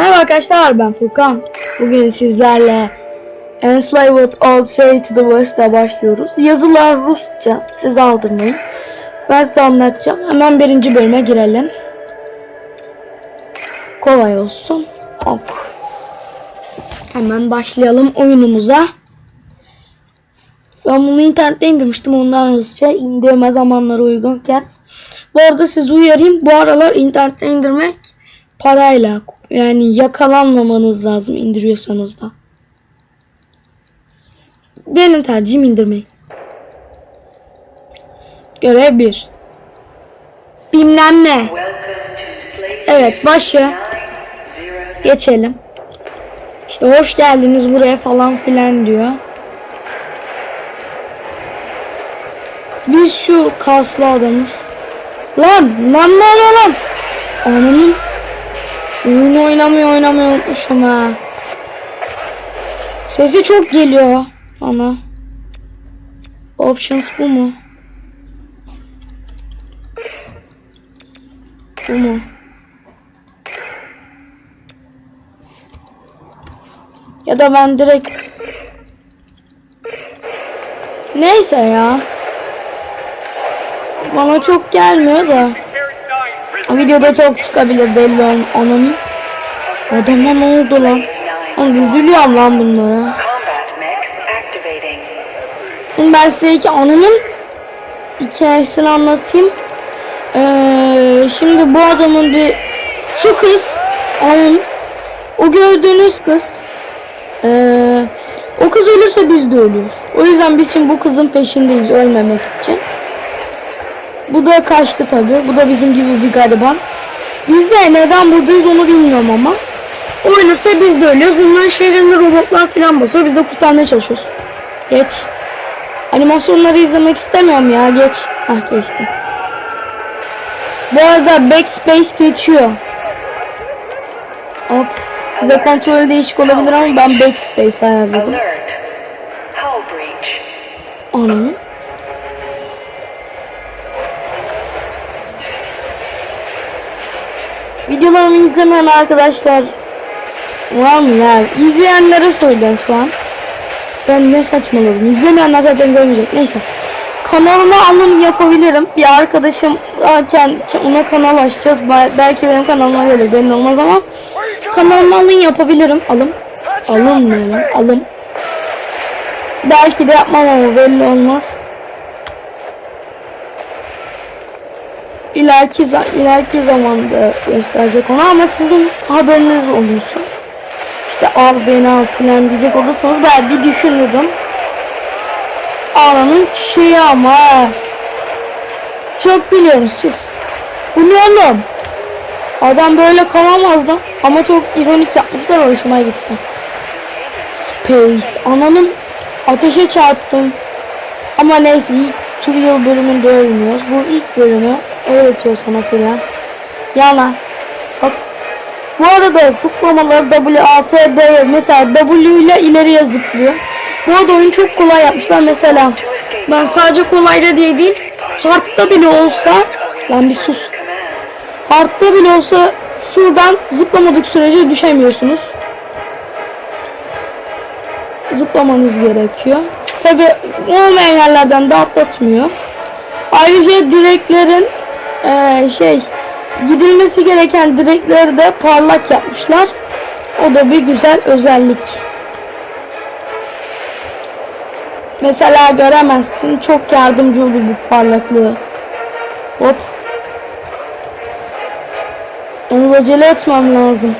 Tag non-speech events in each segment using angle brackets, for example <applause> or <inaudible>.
Merhaba arkadaşlar ben Furkan. Bugün sizlerle Enslaved Old Say to the West'e başlıyoruz. Yazılar Rusça. Siz aldırmayın. Ben size anlatacağım. Hemen birinci bölüme girelim. Kolay olsun. Ok. Hemen başlayalım oyunumuza. Ben bunu internette indirmiştim ondan Rusça. indirme zamanları uygunken. Bu arada sizi uyarayım. Bu aralar internette indirmek parayla yani yakalanmamanız lazım indiriyorsanız da. Benim tercihim indirmeyi. Görev 1. Bilmem ne. Evet başı. Geçelim. İşte hoş geldiniz buraya falan filan diyor. Biz şu kaslı adamız. Lan lan oluyor lan? Ananın Oyunu oynamayı oynamayı unutmuşum ha. Sesi çok geliyor bana. Options bu mu? Bu mu? Ya da ben direkt Neyse ya. Bana çok gelmiyor da. Videoda çok çıkabilir belli ol- onun. Adama ne oldu lan? Lan üzülüyorum lan bunlara. Şimdi ben size iki anının hikayesini anlatayım. Ee, şimdi bu adamın bir şu kız onun o gördüğünüz kız ee, o kız ölürse biz de ölüyoruz. O yüzden biz şimdi bu kızın peşindeyiz ölmemek için. Bu da kaçtı tabi. Bu da bizim gibi bir gariban. Biz de neden buradayız onu bilmiyorum ama. O biz de ölüyoruz. Bunların şehrinde robotlar falan basıyor. Biz de kurtarmaya çalışıyoruz. Geç. Animasyonları izlemek istemiyorum ya. Geç. Hah geçtim. Bu arada backspace geçiyor. Hop. Size kontrolü değişik olabilir ama ben backspace ayarladım. Videolarımı izlemeyen arkadaşlar var mı ya? İzleyenlere söylüyorum şu an. Ben ne saçmaladım. İzlemeyenler zaten görmeyecek. Neyse. Kanalıma alım yapabilirim. Bir arkadaşım varken ona kanal açacağız. Bel- Belki benim kanalıma gelir. Belli olmaz ama kanalıma alım yapabilirim. Alım. Alım lan? Alım. Belki de yapmam ama belli olmaz. İleriki, ileriki zamanda gösterecek onu ama sizin haberiniz olursa işte al beni al falan diyecek olursanız ben bir düşünürüm. Aranın şeyi ama çok biliyorsunuz siz. Bu? Adam böyle kalamaz da ama çok ironik yapmışlar hoşuma gitti. Space ananın ateşe çarptım. Ama neyse ilk tur yıl bölümünde ölmüyoruz. Bu ilk bölümü öğretiyor sana filan. Yana. Bak. Bu arada zıplamaları WASD mesela W ile ileriye zıplıyor. Bu arada oyun çok kolay yapmışlar mesela. Ben sadece kolayda diye değil. Hard'da bile olsa lan bir sus. Hard'da bile olsa şuradan zıplamadık sürece düşemiyorsunuz zıplamanız gerekiyor. Tabi olmayan yerlerden de atlatmıyor. Ayrıca direklerin eee, şey gidilmesi gereken direkleri de parlak yapmışlar. O da bir güzel özellik. Mesela göremezsin. Çok yardımcı olur bu parlaklığı. Hop. Onu acele etmem lazım.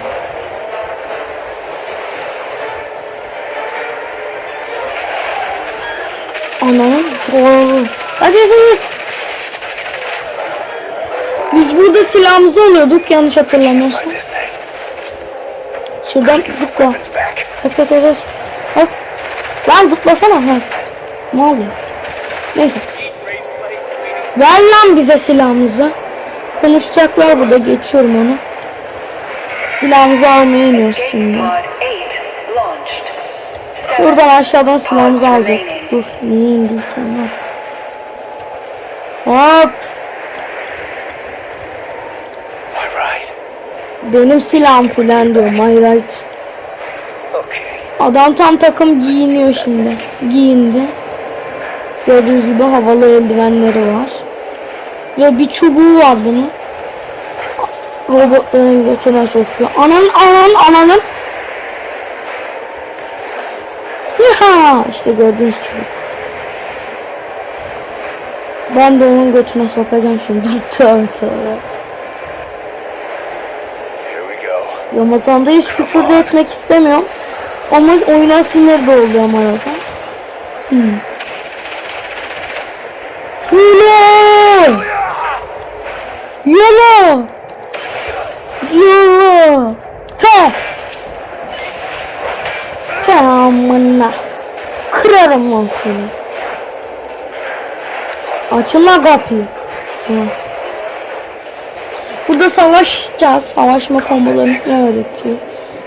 Anam doğru. Hadi. Biz burada silahımızı alıyorduk yanlış hatırlamıyorsam. Şuradan zıpla. Kaç kaç kaç kaç. Hop. Lan zıplasana. Ha. Ne oluyor? Neyse. Ver lan bize silahımızı. Konuşacaklar burada geçiyorum onu. Silahımızı almaya iniyoruz şimdi. Pod 8 launched. Şuradan aşağıdan silahımızı alacaktık. Dur niye indiysen lan. Hop. My ride. Benim silahım filan diyor. My right. Adam tam takım giyiniyor şimdi. Giyindi. Gördüğünüz gibi havalı eldivenleri var. Ve bir çubuğu var bunun. Robotların götüne sokuyor. Anan anan ananın. Yaha! İşte gördüğünüz çubuk. Ben de onun götüne sokacağım şimdi. <laughs> Tövbe tövbe. Ramazan'da hiç küfür de etmek istemiyorum. Ama oyuna sinir de oluyorum arada. Hmm. Hile! Yolo! Yolo! Te! Tamamına. Kırarım lan seni. Açın lan kapıyı. Hı. Burada savaşacağız. Savaşma kombolarını ne öğretiyor?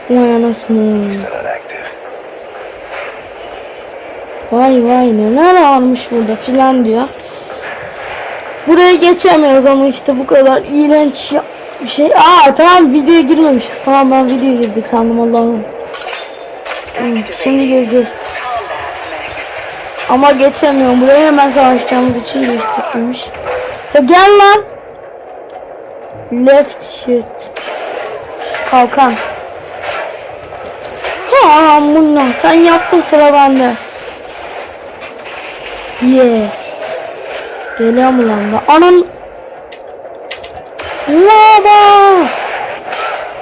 Vay anasını. Vay vay neler varmış burada filan diyor. Buraya geçemiyoruz ama işte bu kadar iğrenç bir şey. Aa tamam videoya girmemişiz. Tamam ben videoya girdik sandım Allah'ım. Hmm, Şimdi gireceğiz. Ama geçemiyorum. Buraya hemen savaşacağımız için göstermiş. Ya gel lan. Left shift. Kalkan. Ha amına sen yaptın sıra bende. Yeah. Geliyor mu lan da? Anan. Lava.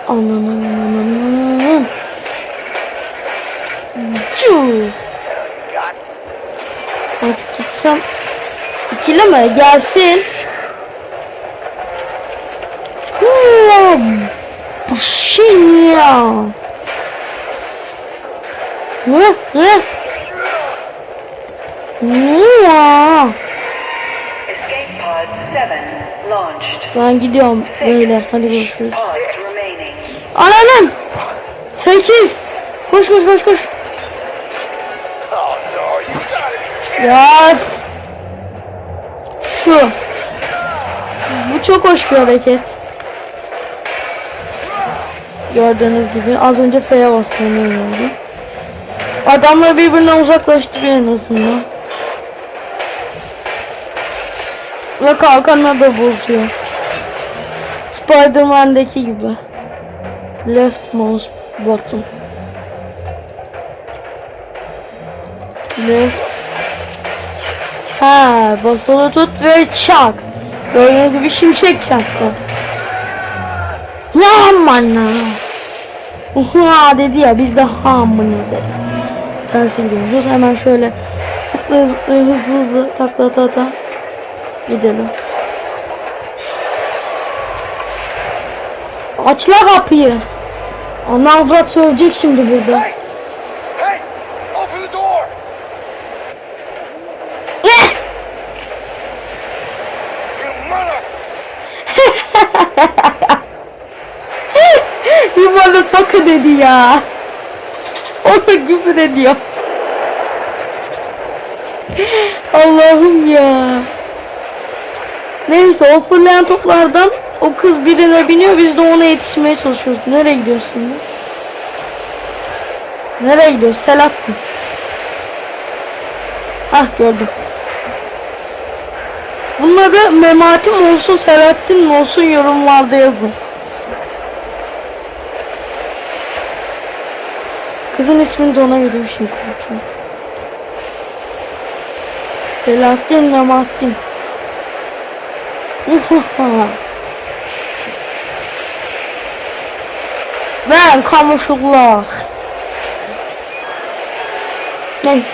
Anan anan anan Artık gitsem ikili mi? Gelsin. Şey? Ne? Ne ya? Escape pod 7 launched. Ben gidiyorum böyle. Hadi görüşürüz. Ananın. Sekiz. Koş koş koş koş. Ya. Şu. Bu çok hoş bir hareket. Gördüğünüz gibi az önce F'ye bastığını oldu. Adamlar birbirinden uzaklaştırıyor en azından. Ve kalkanla da bozuyor. Spider-Man'deki gibi. Left mouse button. Left Ha, basılı tut ve çak. Gördüğünüz gibi şimşek çaktı. Ne amına? Ha dedi ya biz de ha amına deriz. Tersi gidiyoruz. Hemen şöyle zıplaya zıplaya hızlı hızlı takla ata ata gidelim. Aç la kapıyı. Ana avrat söyleyecek şimdi burada. Dedi ya. O da küfür ediyor. Allah'ım ya. Neyse o fırlayan toplardan o kız birine biniyor biz de ona yetişmeye çalışıyoruz. Nereye gidiyorsun şimdi? Nereye gidiyoruz? Selahattin. Hah gördüm. Bunun adı Mematim olsun Selahattin olsun yorumlarda yazın. Kızın ismini de ona şey koyacağım. Selahattin Mematin. <laughs> ben kamışıklar. Neyse.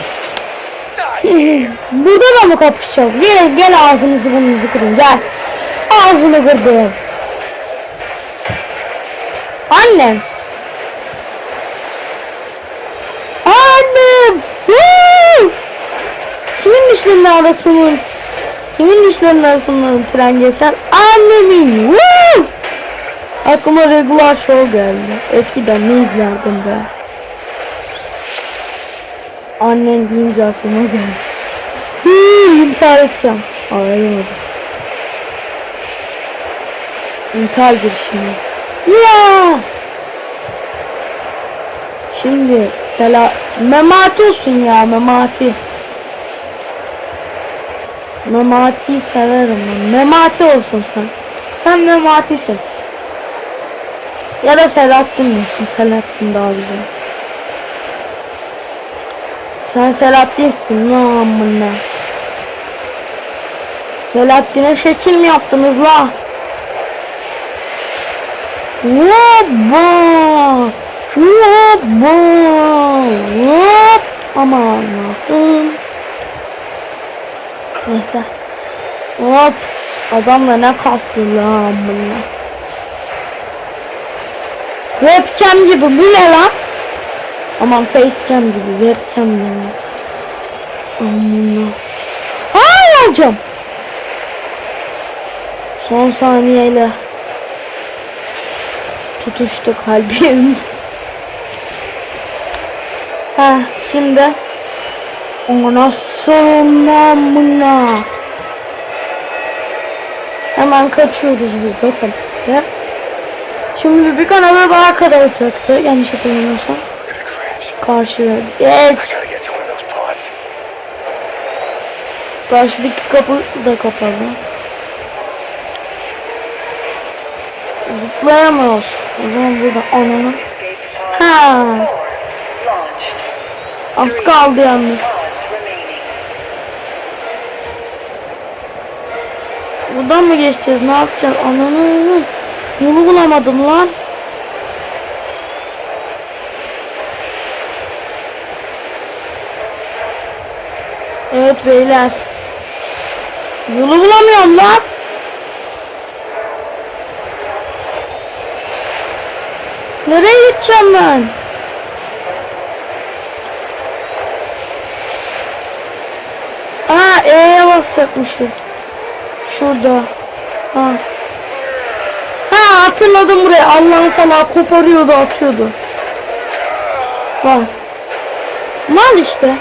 <laughs> Burada da mı kapışacağız? Gel gel ağzınızı burnunuzu kırın gel. Ağzını kırdım. Annem. Woo! Kimin dişlerinin arasından Kimin dişlerinin arasından tren geçer? Annemin. Woo! Aklıma regular show geldi. Eskiden ne izlerdim be. Annen deyince aklıma geldi. Hii, intihar edeceğim. Arayamadım. İntihar girişimi. Ya. Şimdi sela Memati olsun ya Memati. Memati'yi severim ben. Memati olsun sen. Sen Memati'sin. Ya da Selahattin olsun. Selahattin daha güzel. Sen Selahattin'sin lan amına. Selahattin'e şekil mi yaptınız la? Hoppa! Hoppa! Hop! Aman Allah'ım. Neyse. Hop! Adam da ne kaslı lan bunlar. Webcam gibi bu ne lan? Aman facecam gibi webcam gibi. Aman. Aa alacağım. Son saniyeyle tutuştu kalbim. <laughs> ha şimdi ona sonuna Hemen kaçıyoruz burada tabii ki de. Şimdi bir kanala daha kalacaktı yanlış hatırlamıyorsam. Karşıda. Geç. Karşıdaki kapı da kapalı. Zıplayamıyoruz. O zaman burada ananı. Ha, 4 launched. az kaldı yalnız. Buradan mı geçeceğiz? Ne yapacağız? Ananı. Yolu bulamadım lan. Evet beyler. Yolu bulamıyorum lan. Nereye gideceğim ben? Aa E'ye basacakmışız. Şurada. Ha. Ha hatırladım burayı. Allah'ın salağı koparıyordu atıyordu. Bak. Mal işte.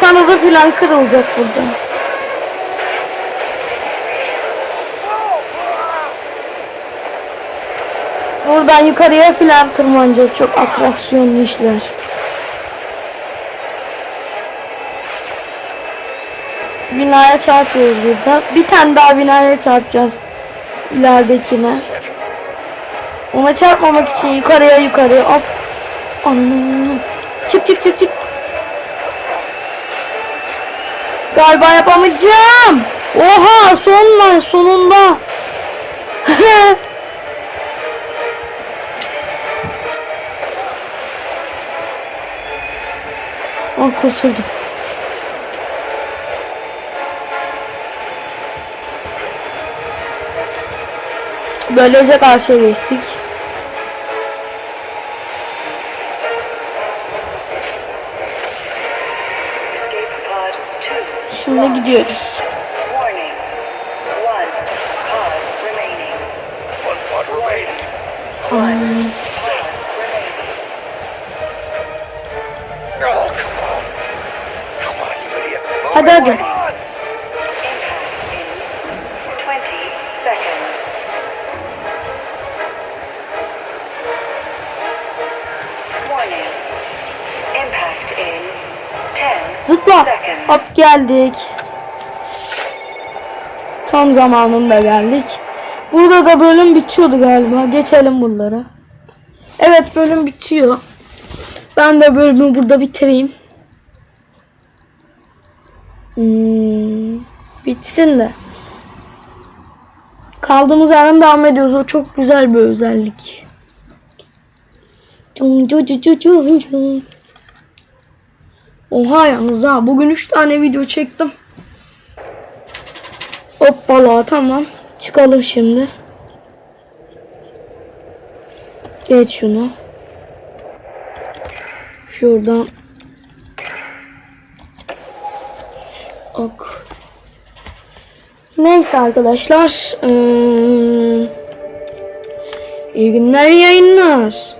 Kanadı filan kırılacak burada. Buradan yukarıya filan tırmanacağız. Çok atraksiyonlu işler. Binaya çarpıyoruz burada. Bir tane daha binaya çarpacağız. İleridekine. Ona çarpmamak için yukarıya yukarıya hop. Anam. Çık çık çık çık. Galiba yapamayacağım. Oha sonlar sonunda. <laughs> Ah kurtuldum. Böylece karşıya geçtik. Escape pod 2 Şimdi gidiyoruz. One pod 10 Zıpla. seconds. Hop geldik. Tam zamanında geldik. Burada da bölüm bitiyordu galiba. Geçelim bunlara. Evet bölüm bitiyor. Ben de bölümü burada bitireyim. Hmm, bitsin de. Kaldığımız yerden devam ediyoruz. O çok güzel bir özellik. Cum, cu, cu, cu, cu, cu. Oha yalnız ha bugün 3 tane video çektim. Hoppala tamam. Çıkalım şimdi. Geç şunu. Şuradan. Ok. Neyse arkadaşlar. Ee, iyi günler yayınlar.